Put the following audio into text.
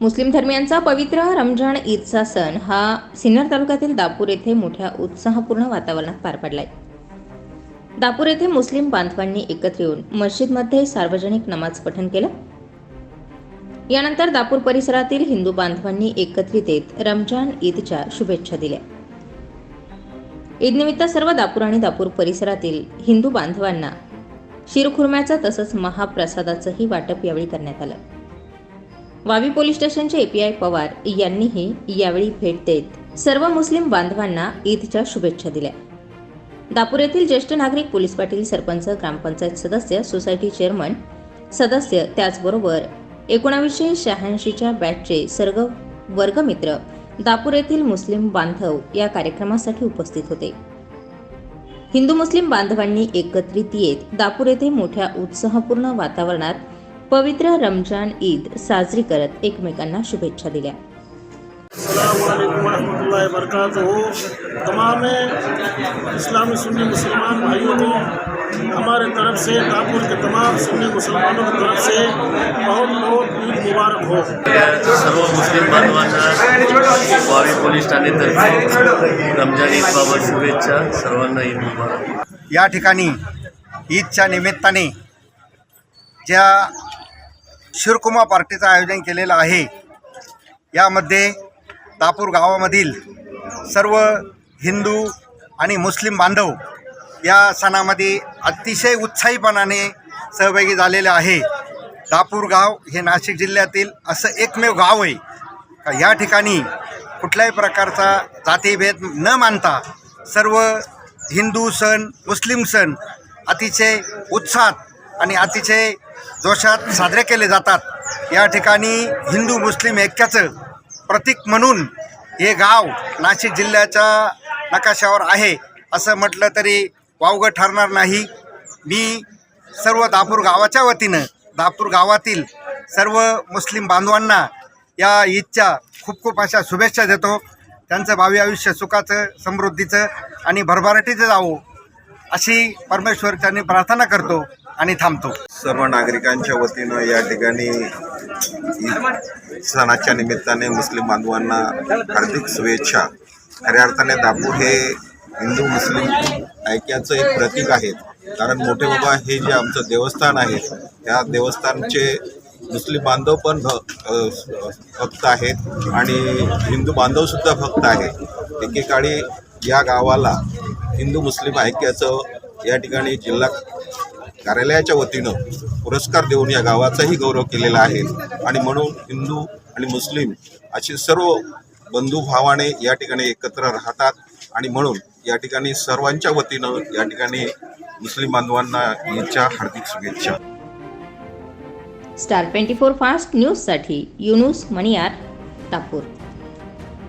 मुस्लिम धर्मियांचा पवित्र रमजान ईदचा सण हा सिन्नर तालुक्यातील दापूर येथे मोठ्या उत्साहपूर्ण वातावरणात पार पडलाय. दापूर येथे मुस्लिम बांधवांनी एकत्र येऊन मस्जिदमध्ये सार्वजनिक नमाज पठण केलं. यानंतर दापूर परिसरातील हिंदू बांधवांनी एकत्रित येत रमजान ईदच्या शुभेच्छा दिल्या. ईदनिमित्त सर्व दापूर आणि दापूर परिसरातील हिंदू बांधवांना शिरखुर्म्याचं तसंच महाप्रसादाचंही वाटप यावेळी करण्यात आलं. वावी पोलीस स्टेशनचे एपीआय पवार यांनीही यावेळी भेट देत सर्व मुस्लिम बांधवांना ईदच्या शुभेच्छा दिल्या. दापूर येथील ज्येष्ठ नागरिक पोलीस पाटील सरपंच ग्रामपंचायत सदस्य सोसायटी चेअरमन सदस्य त्याचबरोबर एकोणावीसशे शहाऐंशीच्या बॅचचे सर्व वर्गमित्र दापूर येथील मुस्लिम बांधव या कार्यक्रमासाठी उपस्थित होते. हिंदू मुस्लिम बांधवांनी एकत्रित येत दापूर येथे मोठ्या उत्साहपूर्ण वातावरणात पवित्र रमजान ईद साजरी करत एकमेकांना शुभेच्छा दिल्या. तमाम इस्लामी सुन्नी मुसलमान भाइयों को हमारे तरफ से दापुर के तमाम सुन्नी मुसलमानों की तरफ से बहुत बहुत ईद मुबारक हो। सर्व मुस्लिम बांधवांना वावी पोलीस ठाणेतर्फे रमजान ईदबाबत शुभेच्छा सर्वांना ईद मुबारक. या ठिकाणी ईदच्या निमित्ताने ज्या शिरकुमा पार्टीचं आयोजन केलेलं आहे. यामध्ये दापूर गावामधील सर्व हिंदू आणि मुस्लिम बांधव या सणामध्ये अतिशय उत्साहीपणाने सहभागी झालेले आहे. दापूर गाव हे नाशिक जिल्ह्यातील असं एकमेव गाव आहे. का या ठिकाणी कुठल्याही प्रकारचा जातीभेद न मानता सर्व हिंदू सण मुस्लिम सण अतिशय उत्साहात आणि अतिशय जोशात साजरे केले जातात. या ठिकाणी हिंदू मुस्लिम ऐक्याचं प्रतीक म्हणून हे गाव नाशिक जिल्ह्याच्या नकाशावर आहे. असं म्हटलं तरी वावगं ठरणार नाही. मी सर्व दापूर गावाच्या वतीनं दापूर गावातील सर्व मुस्लिम बांधवांना या ईदच्या खूप खूप अशा शुभेच्छा देतो. त्यांचं भावी आयुष्य सुखाचं समृद्धीचं आणि भरभराटीचं जावो अशी परमेश्वर त्यांनी प्रार्थना करतो. आणि थांबतो. सर्व नागरिकांच्या वतीनं या ठिकाणी सणाच्या निमित्ताने मुस्लिम बांधवांना हार्दिक शुभेच्छा. खऱ्या अर्थाने दापूर हे हिंदू मुस्लिम ऐक्याचं एक प्रतीक आहे. कारण मोठे बाबा हे जे आमचं देवस्थान आहे त्या देवस्थानचे मुस्लिम बांधव पण भक्त आहेत आणि हिंदू बांधवसुद्धा भक्त आहेत. एकेकाळी या गावाला हिंदू मुस्लिम ऐक्याचं या ठिकाणी जिल्हा कार्यालयाच्या वतीनं पुरस्कार देऊन या गावाचाही गौरव केलेला आहे. आणि म्हणून हिंदू आणि मुस्लिम असे सर्व बंधुभावाने या ठिकाणी एकत्र राहतात. आणि म्हणून या ठिकाणी सर्वांच्या वतीनं या ठिकाणी मुस्लिम बांधवांना यांच्या हार्दिक शुभेच्छा. स्टार ट्वेंटी फोर फास्ट न्यूजसाठी युनुस मणियार दापूर